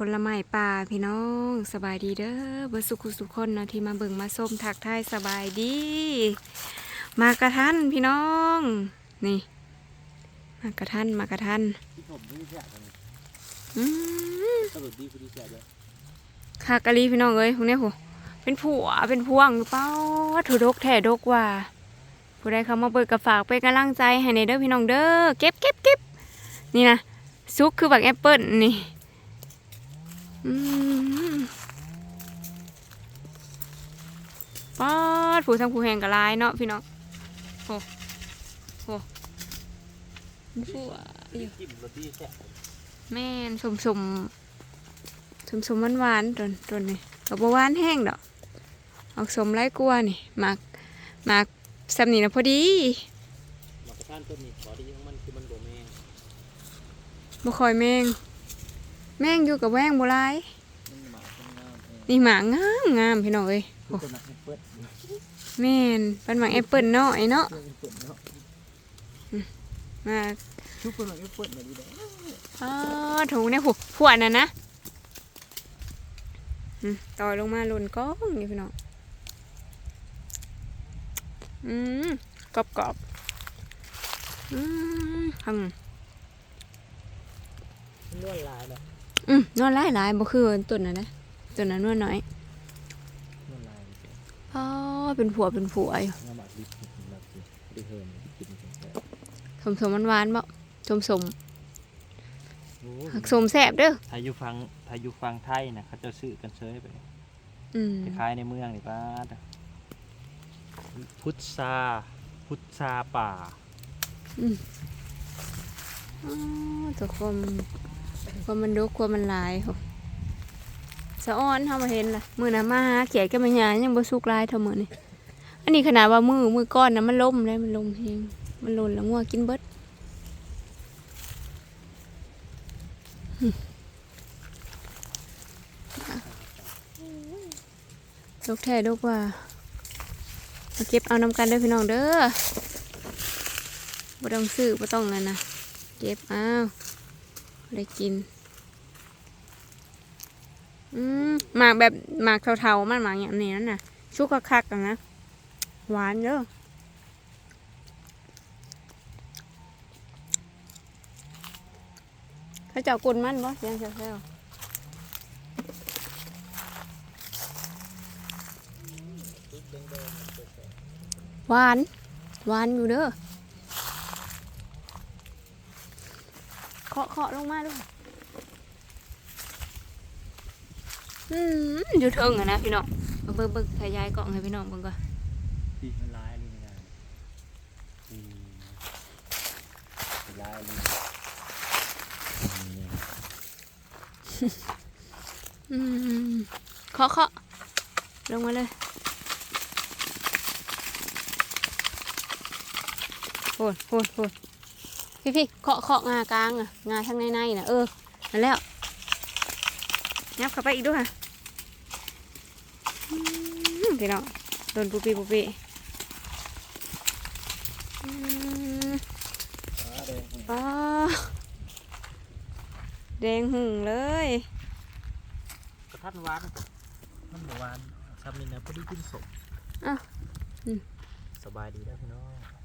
ผลไม้ป่าพี่น้องสบายดีเด้อเบิดสุขุสุขคนเนาะที่มาเบิ่งมาส้มถักทายสบายดี มากระทันพี่น้อง นี่ มากระทันมากระทันที่ะกันอืมสรุปดีคือดีแฉะเลยคากะลีพี่น้องเอ้ยพวกเนี้ยโหเป็นผัวเป็นพวงหรือเปล่าถือดกแท้ดกว่า ผู้ใดเข้ามาเปิดกระฝากเป็นกำลังใจให้ในเด้อพี่น้องเด้อเก็บเก็บเก็บนี่นะซุกคือบักแอปเปิลนี่ ป๊อดผู้ทั้งผู้แหงกะลายเนาะพี่น้องโหโหผัวอยู่จิ้มรสดีแฉะแม่นสมสมสมสมหวานหวานๆตนตนนี่กับหวานแห้งดอกออกสมไรกลัวนี่หมากหมากสำนีนะพอดีหมักกระท่านต้นนี้ขอดีของมันคือมันโดแมงบ่คอยแมง แมงอยู่กับแวงโบรายมันหมาเป็นงามเองนี่หมางามงามพี่น้องเอ้ยคือต้นนักเปิดแม่นเป็นหมากแอปเปิ้ลเนาะไอ้เนาะเปิดเนาะมาชุบเป็นหมักเปิดมาดีเลยอ๋อถูเนี่ยผูพวดน่ะนะอืมต่อยลงมาหล่นก้องนี่พี่น้องอืมกรอบกรอบๆอืมหัง นวดลายเนาะ อืมนวดหลายหลายบ่คือต้นน่ะนะต้นน่ะนวดน้อยนวดลายอ๋อเป็นผัวเป็นผัวอยู่งามหมักดิบแบบดีเฮิร์มกินแฉะสมสมหวานๆบ่สมสมหักสมแซ่บเด้อถ้าอยู่ฟังถ้าอยู่ฟังไทยนะเขาจะซื้อกันเซยไปอืมคล้ายในเมืองนี่ป้าดพุทธาพุทธาป่า อ๋อตัวความควมันดกความมันลายโหสะอ้อนเฮามาเห็นล่ะมื้อน่ะมาหาเขียดกับแม่ยายังบ่สุกลายเท่ามื้อนี่อันนี้ขนาดว่ามือมือก้อนนะมันล่มแล้วมันลงเฮงมันหล่นแล้วงัวกินเบิดหึดกแท้ดกว่ามาเก็บเอานำกันเด้อพี่น้องเด้อบ่ต้องซื้อบ่ต้องนั่นนะเก็บเอาได้กิน อืมหมากแบบหมากเทาๆมันหมากอย่างนี้นั่นน่ะ ชุกคักๆกันนะ หวานเด้อเขาเจ้ากลนมันบ่เสียงแซวๆหวานหวานอยู่เด้อเคาะเคาะลงมาด้วย อืมอยู่เทิงอะนะพี่น้องเบิ่งเบิ่งขยายกล่องให้พี่น้องเบิ่งก่อนดีมันร้ายเลยนะอืมร้ายเลยอืมเคาะเคาะลงมาเลยโหดโหดโหดพี่พี่เคาะเคาะงากลางอะงาทางในในน่ะเออนั่นแล้ว ยับเข้าไปอีกด้วยค่ะอืมพี่น้องโดนปุปีปุปีอืมอ๋อแดงหึ่งเลยกระทัดหวานมันหวานทำนี่นะพอดีกินสมอ้าวอืมสบายดีแล้วพี่น้อง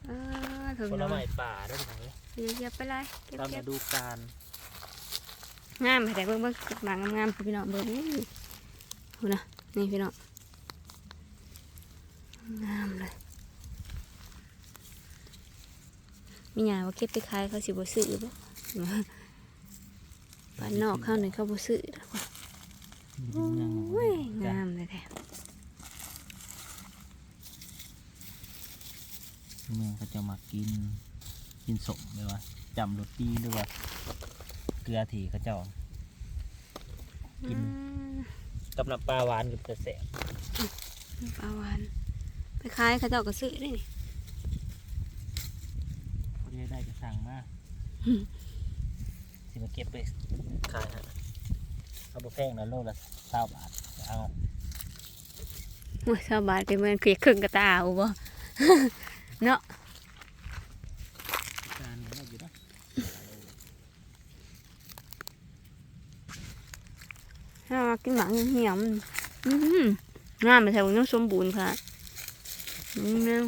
อ่าถึงผลแล้วไม้ป่าได้ไหมเดี๋ยวเก็บไปเลยเก็บตามเก็ฤบดูกาล งามแต่เบิ่งเบิ่งหลังงามๆพี่น้องเบิ่งนี่ดูนะนี่พี่น้องงามเลยมีหยาว่าเก็บไปขายเขาสิบ่ซื้อบ่บ้านนอกเขาเนี่ยเขาบ่ซื้อดอกว่ะโอ้ยงามเลยแท้เมืองเขาจะมากินกินสมเลยว่าจำรสดีด้วยว่าเก ลือถีเขาเจ้า กินอืมกับน้ำปลาหวานกับจะแสบปลาหวาน ไปขายเขาเจ้าก็ซื้อได้นี่พอดีได้ก็สั่งมาสิมาเก็บไปขายฮะเอาบุแพงนะโลละเก้าบาทเอาโอ้ยสบายไปเหมือนเขียครึ่งกระตาเอาบ่เนาะ จานได้อยู่ นะถ้ามากินหมากเหี่ยมๆอื้อหืองามไปแถวนี้สมบูรณ์ค่ะอืมเนี่ย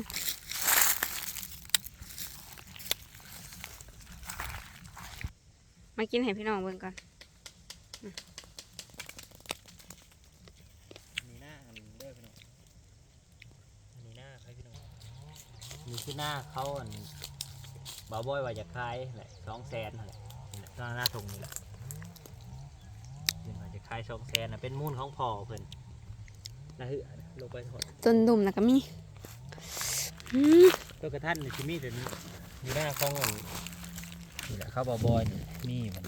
มากินให้พี่น้องเบิ่งก่อนมีหน้าอันเด้อพี่น้องอันนี้หน้าใครพี่น้องมีคือหน้าเขาอันบ่าวบอยว่าจะขายแหละสองแสนแหละนี่แหน้าหน้าทงนี่แหละาจะขายสองแสนนะเป็นมูลของพ่อเพิ่นนะฮึลงไปถอดต้นดุมนะก็มีอืมตัวกระทันนี่ชิมีแต่นี้มีหน้าของอันนี่แหละเขาบ่าวบอยนี่มีมัน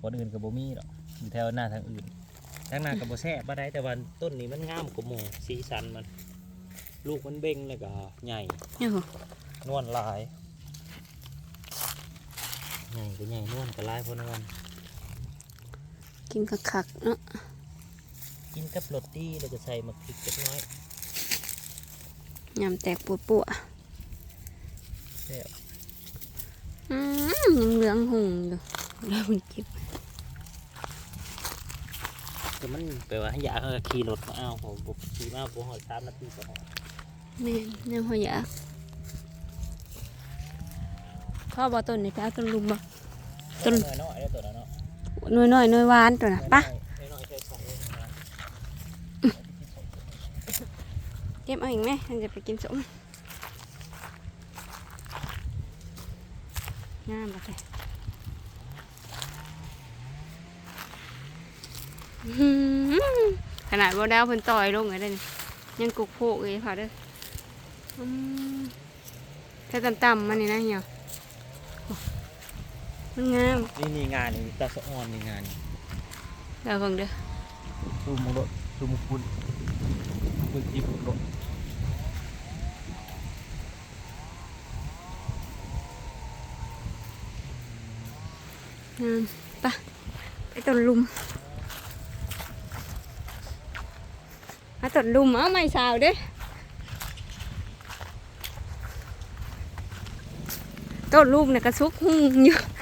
คนอื่นกับบ่มีหรอกอยู่แถวหน้าทางอื่นทางหน้ากับบ่แซ่บบ่ได้แต่ว่าต้นนี้มันงามกว่าหมู่สีสันมัน ลูกมันเบ่งแล้วก็ใหญ่เนี่ยโหนวลลายใหญ่ก็ใหญ่นวลก็ลายพอนวล กินคักๆเนาะกินกับโรตีแล้วก็ใส่มะพริกเล็กน้อยยำแตกปัวปัวแซ่บๆอืมยังเหลืองหุงอยู่แล้วมันกินก็มันแปลว่าให้อยากก็ขี่รถมาเอาผมบุกขี่มาผมหอดสามนาทีก็พอแม่นยังพออยากพ่อบอต้นนี่ไปเอาต้นลุมบ่ต้นน้อยน้อยๆแล้วตัวนั้นเนาะหน่วยน้อยหน่วยหวานตัวน่ะปะน้อยๆน้อยๆใส่ใส่เองนะเก็บเอาอีกไหมมันจะไปกินสมงามบัดเลยอื้อหือขนาดบ่ดาวเพิ่นต่อยลงเลยเด้อนี่ยังกุกโพกเลยค่ะเด้ออืมถ้าต่ำๆมันนี่นะเหี่ยวโอ้ มันงามนี่นี่งานนี่ตาสะออนนี่งานนี่เดี๋ยวเบิ่งเด้อดูมุรถดูมุคุณคุณจีบุรถงามไปะไปต้นลุมมาต้นลุมเอาไม่สาวเด้อต้นลุมเนี่ยกระซุกหุ่งอยู่ส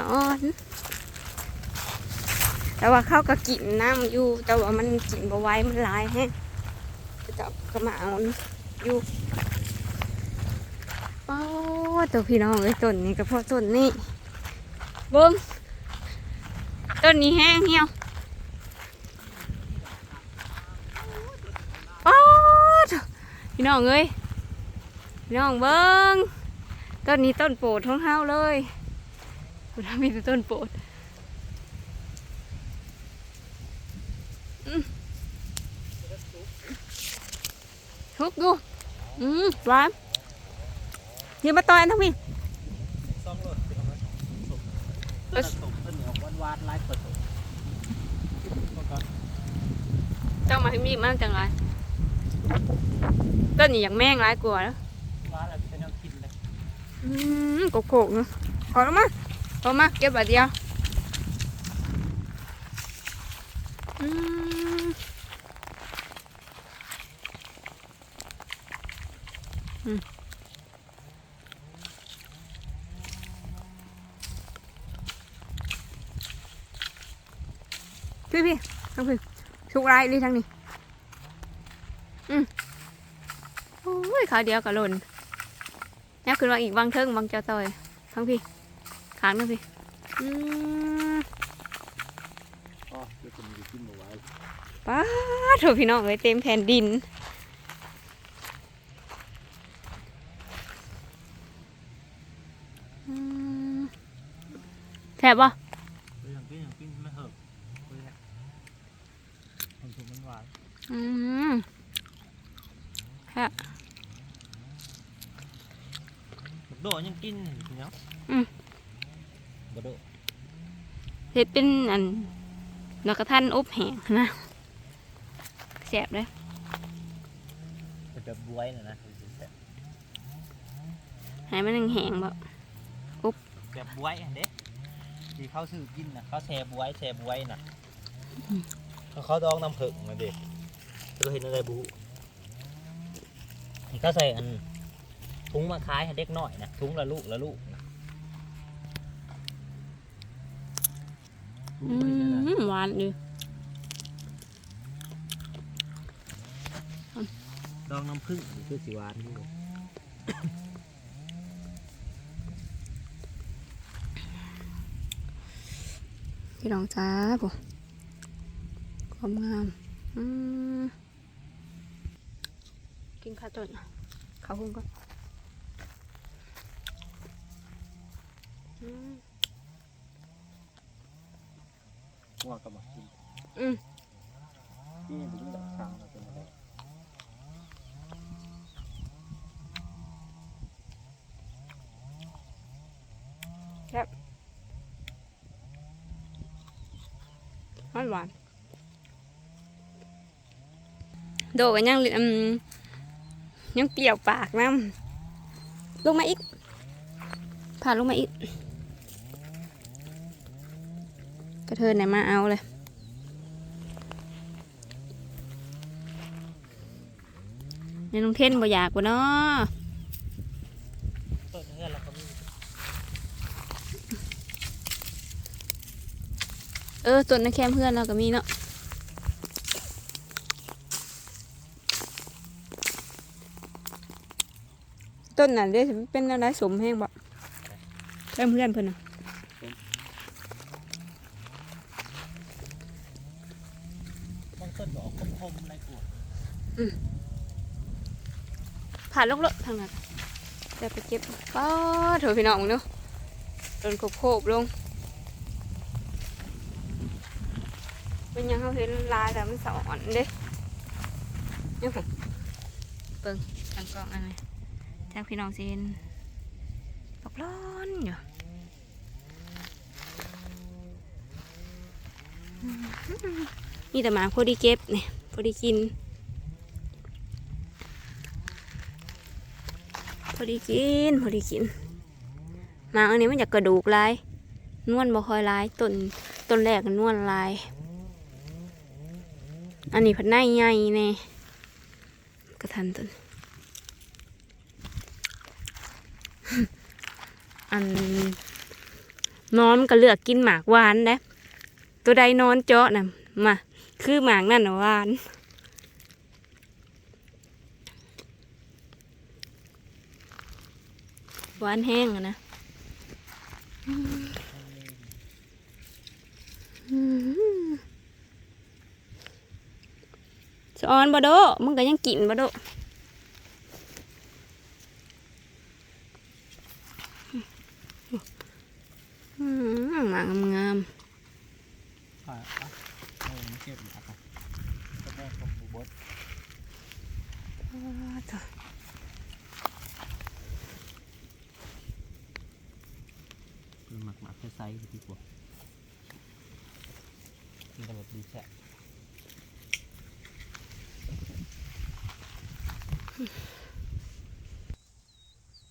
ะอ่อน แต่ว่าเขาก็กินน้ำอยู่ แต่ว่ามันกินบ่ไหว้มันลายแฮะจับกระหมาอาอยู่ป้าตัวพี่น้องเอ้ยต้นนี้ก็เพราะต้นนี้เบิ้งต้นนี้แห้งเหี่ยวป้าพี่น้องเอ้ยพี่น้องเบิ้งต้นนี้ต้นโปรดของเฮาเลย คุณมีแต่ต้นโปรดทุกดู อืมหวานยืมมาต่อยทั้งพี่ซ่องรถเป็นอะไรต้นสมต้นเหนียวหวานๆลายผสมแล้วก็เจ้ามาให้มีดมันจังไรต้นนี้อย่างแม่งร้ายกว่าแล้วหวานแล้วเป็นน้ำกินเลย อืมโกโก้เนาะขอแล้วมา พอมาเก็บบาเดียวอืมอืมพี่พี่ทั้งพี่ชุกไรเลยทั้งนี้อืมโอ้ยขาเดียวกับหล่นนี่ยขึ้นมาอีกบางเทิงบางเจ้าต่อยทั้งพี่างทั้งพี่อืมอ๋อเดี๋ยวผมจะกินหมูไว้ป้าดโถพี่น้องเลยเต็มแผ่นดินอืมแซ่บป่ะเรื่องกินอย่างกินไม่เหอะเพื่อนมันถูกมันหวานอืมฮะบักโดยังกินเนาะอืมบักโด เห็ดเป็นอันดอกกระทันอบแห้งนะแซ่บเลยเป็นแบบบวยน่ะนะให้มันแห้งๆบ่แบบบวยอันเด็ที่เขาซื้อกินนะเขาแช่บวยแช่บวยน่ะเขาดองน้ำผึ้งมาเด็กเราเห็นอะไรบูเขาใส่อันถุงมาขายให้เด็กน้อยนะถุงละลูกละลูก อืมหวานดิลองน้ำผึ้งคือสีหวานนี่พี่น้องจ้าผมความงามกินข้าวจนข้าวหุ้งก่อน งัวก็มากินอืมที่นี่เป็นแบบช้างเราเป็นอะไรหวานหวานโดกันยังอืมยังเปรี้ยวปากน้ำลงมาอีกผ่านลงมาอีก ก ระเทินไหนมาเอาเลยในน้องเท่นบ่อยากกว่าเนาะต้นเอเออต้นในแคมเพื่อนเราก็มีเนาะต้นนั้นเด้เป็นอะไรสมแห้งบ่แคมเพื่อนเพิ่นน่ะ บางต้นก็ออกคมๆอะไรกวด ผ่านลกเลทางนั้นจะไปเก็บป้าเถอะพี่น้องเนาะต้นโคบโคบลงเป็นยังเขาเห็นลายแต่มันสอนเด้นี่ผมเบิ่งทางกล้องอะไรทางพี่น้องเห็นปกร้อนอยู่มีแต่หมาพอดีเก็บเนี่ยพอดีกิน พอดีกินพอดีกินหมาอันนี้มันจะกระดูกลายนวลบ่คอยลายต้นต้นแรกนวลลาย อันนี้พันในใหญ่แน่กระทันต้นอันนอนมันก็เลือกกินหมากหวานนะตัวใดนอนเจาะน่ะมา คือหมากนั่นน่ะหวาน หวานแห้งอะนะอืมสอนบ่โดมึงก็ยังกินบ่โดอืมากงามอ่าอะเอามาเก็บหมาก่อนก็ได้คมบูบด ๆอ้าวเถอะ คือ ไซส์ดีกว่ามันจะแบบดีแซ่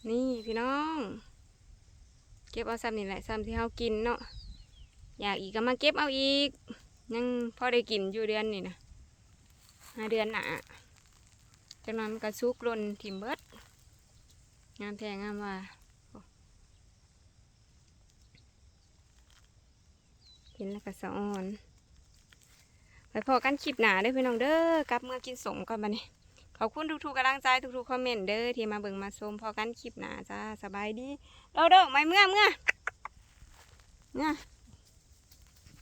นี่พี่น้อง เก็บเอาซ้ำนี่แหละซ้ำที่เฮากินเนาะอยากอีกก็มาเก็บเอาอีก ยังพอได้กินอยู่เดือนนี่นะห้าเดือนหนาจากนั้นก็ซุกลนทิมเบิดงามแท้งามว่าโอ้เห็นแล้วก็สะอ่อนไปพอกันคลิปหนาเด้อพี่น้องเด้อกลับเมื่อกินสมก่อนมาเนี้ขอบคุณทุกๆกำลังใจทุกๆคอมเมนต์เด้อที่มาเบิ่งมาชมพอกันคลิปหนาจ้าสบายดีเด้อเด้อไม่เมื่อเมื่อเมื่อ